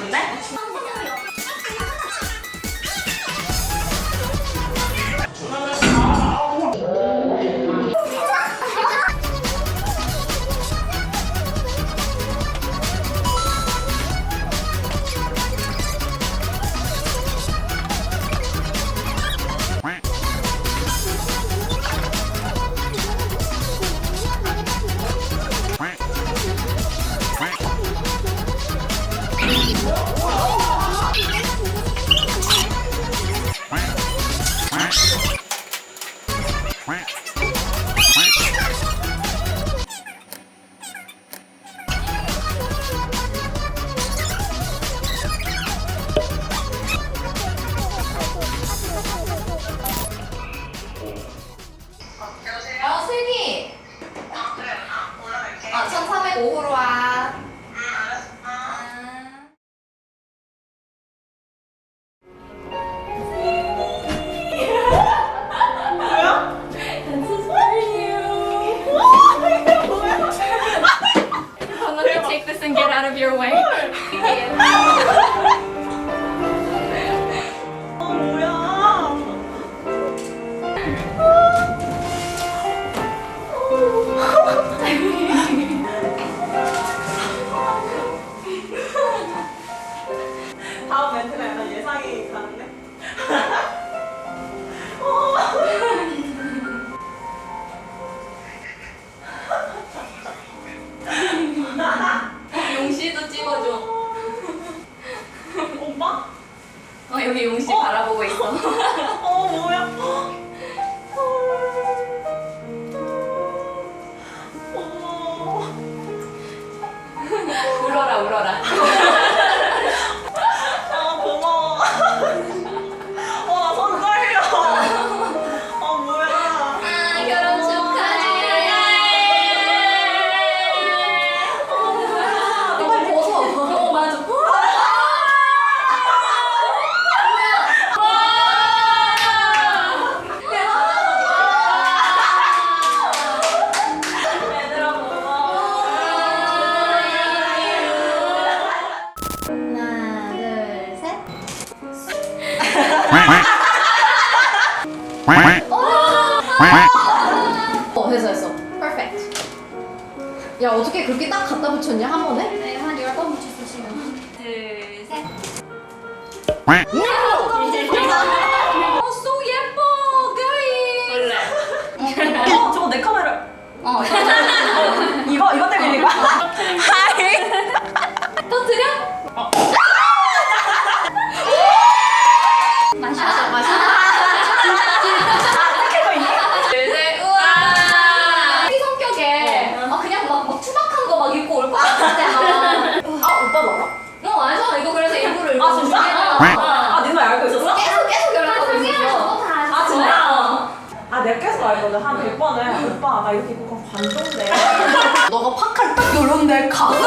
같은데? 어, 슬기. 어, 1405호로 와. 아. I'm gonna take this and get out of your way. 멘트가 약간 예상이 가는데? 용씨도 찍어줘. 오빠? 어, 여기 용씨 바라보고 있어. 어, 뭐야. 어머. 울어라, 울어라. 갖다 붙였냐, 한 번에? 네, 한 10번 붙였어, 지금. 둘, 셋. 어, 예뻐. 어, 저거 내 카메라. 어, 이거, 이거 때문이니까. 하이. 터뜨려? 마 아? 아, 니도 알고 있었어? 계속 계속 연락하고 있었어. 아, 진짜? 아, 내가 계속 알거든. 한 100번을. 오빠, 나 이렇게 입고 가면 관종돼. 너가 파카를 딱 열었는데 가슴이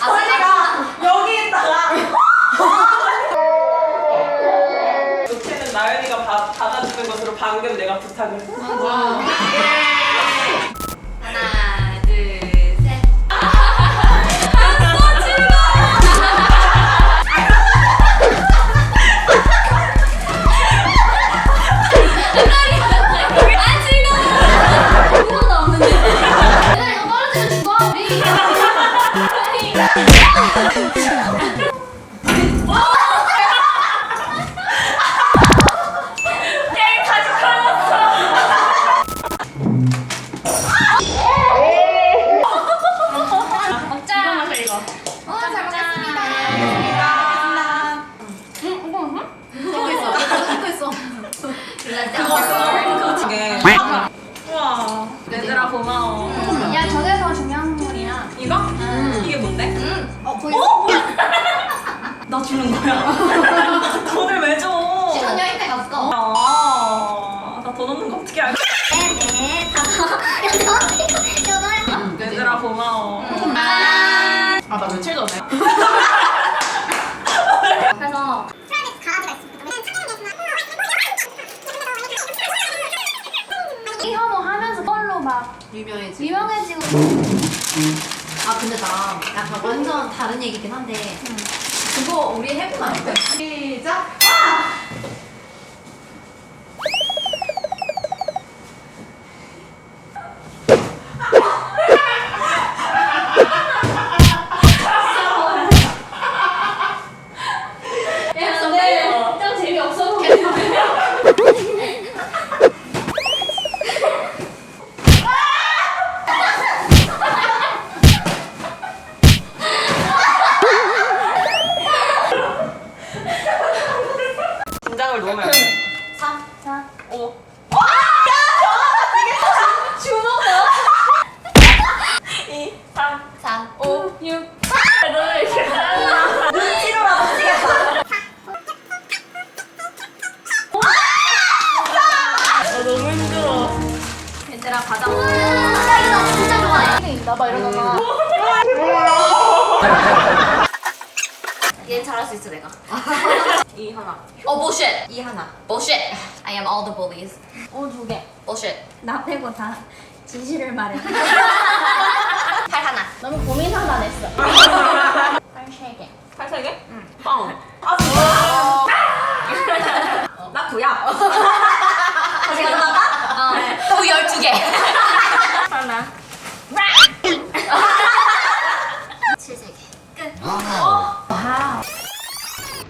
아, 설리가 여기 있다가. 이렇게는 나연이가 받, 받아주는 것으로 방금 내가 부탁을 했어. 하 나 주는 거야 돈을 왜 줘? 신혼여행 때 갔어. 아, 나 돈 없는 거 어떻게 알고 네 네 다섯 여덟 여덟. 얘들아 고마워 아. 아나 며칠 전에 그래서 이 현우 하면서 걸로 막 유명해지. 유명해지고. 아 근데 나 약간 완전 다른 얘기긴 한데 그거 우리 해보면 안 돼? 시작. 6 너는 이렇게 잘라 눈치로라도 찍겠다 아 너무 힘들어 얘들아 가자. 나 진짜 좋아해. 나봐 이러다가. 얘 잘할 수 있어 내가. 2 하나 어 bullshit. 이 하나. bullshit. I am all the bullies. 오두 개. bullshit. 나 빼고 다 진실을 말해. 팔 하나. 너무 고민하다 냈어. 팔세 개. 8 3 개? 응 빵 아 뭐야 나 9야 다시 가져갈까? 어. 또 12개. 하나 7세 개. 끝.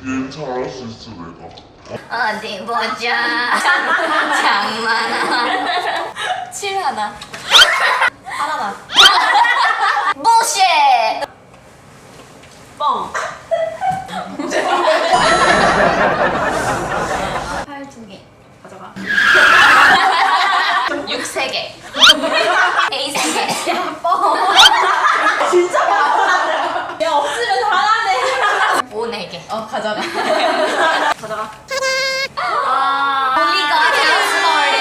얘 잘할 수 있어 내가. 어디 보자. 장만아. 7 하나. 하나다. bullshit. 뻥 팔 두 개. 가져가 6 3개. A 3개. 야 없으면 하나네 5 4개. 어 가져가. 가져가 아. 우리가 스몰리.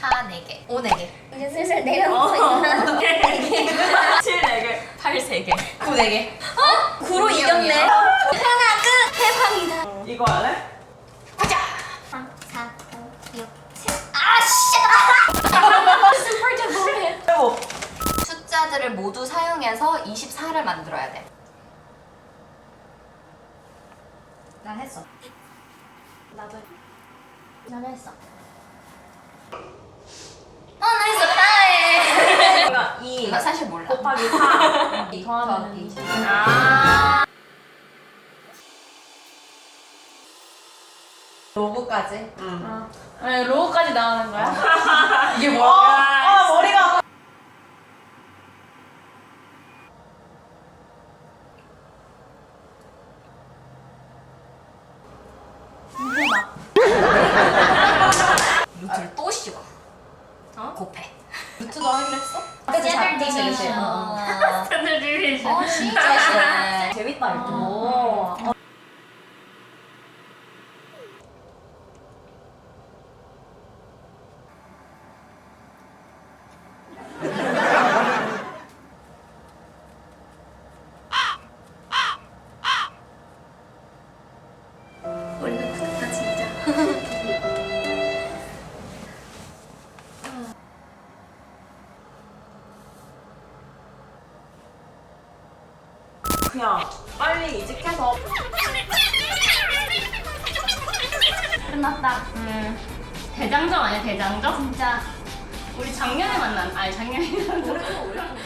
4 4개. 5 4개. 이제 슬슬 내려놓고 있나? 7 4개 8 3개. 9 4개. 어? 9로 이겼네. 하나 끝. 대박이다. 이거 할래? 3, 4, 5, 6, 7. 아 씨. 숫자들을 모두 사용해서 24를 만들어야 돼. 난 했어. 나도. 난 했어. 어, 나이스 나이. 그러니까 2 나 사실 몰라. 곱하기 4 더하면 20. 아 로고까지. 응. 아니 로우까지 나오는 거야? 이게 어, 아 머리가 해봐. 루트를 또 씌워. 어? 곱해. 루트도 하기로 했어? 그치, 자, 그치, 그치. 그치. 어. 스탠드드 어, 진짜. 재밌다 이거 올 그냥 빨리 이직해서 끝났다. 대장정 아니야 대장정? 진짜. 우리 작년에 만난 아니 작년에 만난